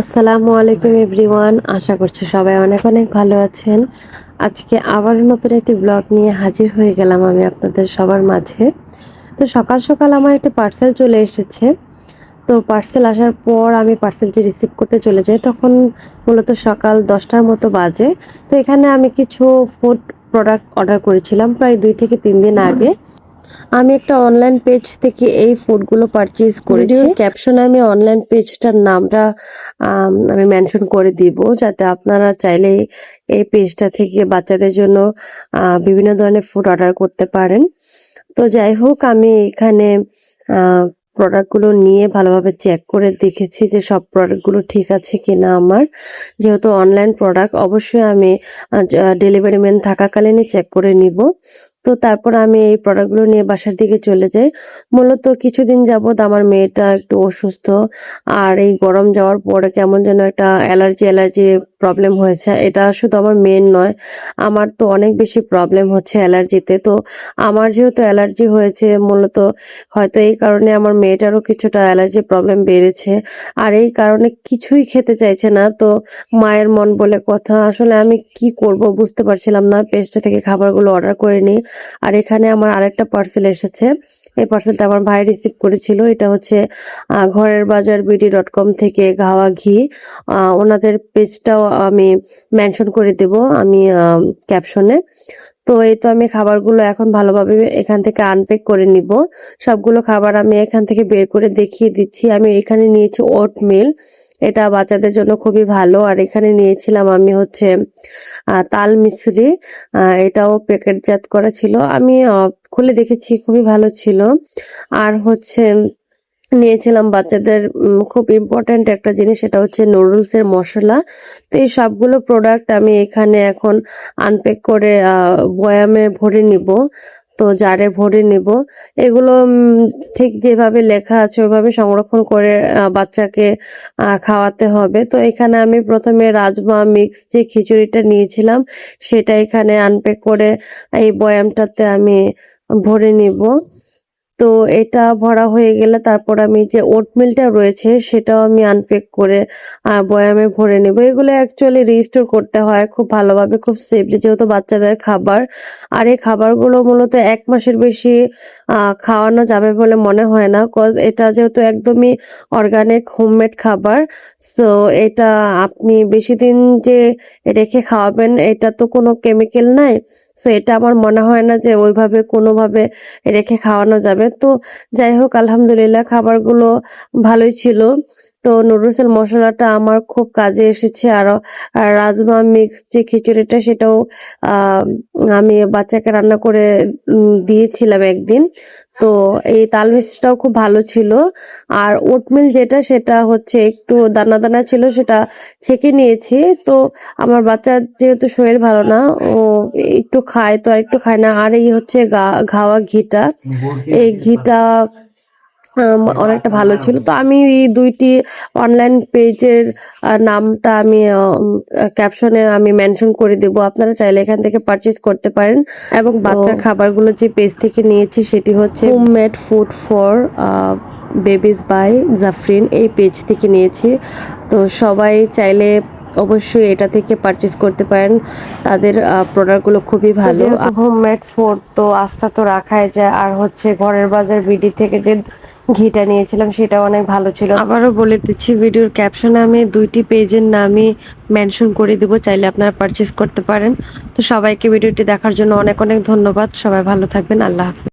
আসসালামু আলাইকুম এভরিওয়ান, আশা করছি সবাই অনেক অনেক ভালো আছেন। আজকে আবার নতুন একটি ব্লগ নিয়ে হাজির হয়ে গেলাম আমি আপনাদের সবার মাঝে। তো সকাল সকাল আমার একটি পার্সেল চলে এসেছে। তো পার্সেল আসার পর আমি পার্সেলটি রিসিভ করতে চলে যাই। তখন মূলত সকাল দশটার মতো বাজে। তো এখানে আমি কিছু ফুড প্রোডাক্ট অর্ডার করেছিলাম প্রায় দুই থেকে তিন দিন আগে। আমি একটা অনলাইন পেজ থেকে এই ফুডগুলো পারচেজ করেছি। ক্যাপশনে আমি অনলাইন পেজটার নামটা আমি মেনশন করে দিব যাতে আপনারা চাইলে এই পেজটা থেকে বাচ্চাদের জন্য বিভিন্ন ধরনের ফুড অর্ডার করতে পারেন। তো যাই হোক আমি এখানে প্রোডাক্টগুলো নিয়ে ভালোভাবে চেক করে দেখেছি যে সব প্রোডাক্টগুলো ঠিক আছে কিনা আমার। যেহেতু অনলাইন প্রোডাক্ট অবশ্যই আমি ডেলিভারি ম্যান থাকাকালীনই চেক করে নিব। তো তারপর আমি এই প্রোডাক্টগুলো নিয়ে বাসার দিকে চলে যাই। মূলত কিছুদিন যাবৎ আমার মেয়েটা একটু অসুস্থ। আর এই গরম যাওয়ার পরে কেমন যেন একটা অ্যালার্জি অ্যালার্জি প্রবলেম হয়েছে। এটা শুধু আমার মেন নয়, আমার তো অনেক বেশি প্রবলেম হচ্ছে অ্যালার্জিতে। তো আমার যেহেতু অ্যালার্জি হয়েছে, মূলত হয়তো এই কারণে আমার মেয়েটারও কিছুটা অ্যালার্জি প্রবলেম বেড়েছে। আর এই কারণে কিছুই খেতে চাইছে না। তো মায়ের মন বলে কথা, আসলে আমি কি করব বুঝতে পারছিলাম না। পেজটা থেকে খাবারগুলো অর্ডার করে নিই। আর এখানে আমার আরেকটা পার্সেল এসেছে। এই পার্সেলটা আমার ভাই রিসিভ করেছিল। এটা হচ্ছে ঘরের বাজার বিডি ডট কম থেকে ঘাওয়া ঘি। ওনাদের পেজটাও আমি মেনশন করে দেব, আমি ক্যাপশনে তো এই তো আমি খাবারগুলো এখন ভালোভাবে এখান থেকে আনপ্যাক করে নিব। সবগুলো খাবার আমি এখান থেকে বের করে দেখিয়ে দিচ্ছি। আমি এখানে নিয়েছি ওট মিল এটা বাচ্চাদের জন্য খুবই ভালো। আর এখানে নিয়েছিলাম আমি হচ্ছে তাল আহ, এটাও প্যাকেটজাত করা ছিল। আমি খুলে দেখেছি খুবই ভালো ছিল। আর হচ্ছে নিয়েছিলাম বাচ্চাদের খুব ইম্পর্ট্যান্ট একটা জিনিস সেটা হচ্ছে নুডলস এর মশলা। তো এই সবগুলো প্রোডাক্ট আমি এখানে এখন আনপ্যাক করে বয়ামে ভরে নিব। তো জারে ভরে নেব। এগুলো ঠিক যেভাবে লেখা আছে, ওইভাবে সংরক্ষণ করে বাচ্চাকে খাওয়াতে হবে। তো এখানে আমি প্রথমে রাজমা মিক্স যে খিচুড়িটা নিয়েছিলাম, সেটা এখানে আনপ্যাক করে এই বয়ামটাতে আমি ভরে নিব। তো এটা ভরা হয়ে গেলে তারপর আমি যে ওটমিলটা রয়েছে সেটাও আমি আনপ্যাক করে বয়ামে ভরে নেব। এগুলো অ্যাকচুয়ালি রিস্টোর করতে হয় খুব ভালোভাবে, খুব সেফলি যেহেতু বাচ্চাদের খাবার। আর এই খাবারগুলো মূলত এক মাসের বেশি খাওয়ানো যাবে বলে মনে হয় না কজ এটা যেহেতু একদমই অর্গানিক হোমমেড খাবার সো এটা আপনি বেশি দিন যে রেখে খাওয়াবেন, এটা তো কোনো কেমিক্যাল নাই। সো এটা আমার মনে হয় না যে ওইভাবে কোনোভাবে রেখে খাওয়ানো যাবে। তো যাই হোক, আলহামদুলিল্লাহ খাবারগুলো ভালোই ছিল। তো নুডলসের মশলাটা আমার খুব কাজে এসেছে। আর রাজমা মিক্স যে খিচুড়িটা সেটাও আমি বাচ্চাকে রান্না করে দিয়েছিলাম একদিন। তো এই তাল মিষ্টিটাও খুব ভালো ছিল। আর ওটমিল যেটা, সেটা হচ্ছে একটু দানা দানা ছিল, সেটা ছেঁকে নিয়েছি। তো আমার বাচ্চার যেহেতু শরীর ভালো না, ও একটু খায় তো আর একটু খায় না। আর এই হচ্ছে ঘাওয়া ঘিটা। এই ঘিটা অনেকটা ভালো ছিল। তো আমি এই দুইটি অনলাইন পেজের নামটা আমি ক্যাপশনে আমি মেনশন করে দেব। আপনারা চাইলে এখান থেকে পারচেজ করতে পারেন। এবং বাচ্চার খাবারগুলো যে পেজ থেকে নিয়েছি সেটি হচ্ছে homemade food for babies by Zafrin এই পেজ থেকে নিয়েছি। তো সবাই চাইলে অবশ্যই এটা থেকে পারচেজ করতে পারেন। তাদের প্রোডাক্টগুলো খুবই ভালো। হোমমেড ফুড তো আস্থা তো রাখাই যায়। আর হচ্ছে ঘরের বাজার বিডি থেকে যে ঘিটা নিয়েছিলাম সেটা অনেক ভালো ছিল। আবারও বলে দিচ্ছি ভিডিওর ক্যাপশনে আমি দুইটি পেজের নামই মেনশন করে দিব চাইলে আপনারা পারচেস করতে পারেন। তো সবাইকে ভিডিওটি দেখার জন্য অনেক অনেক ধন্যবাদ। সবাই ভালো থাকবেন। আল্লাহ হাফিজ।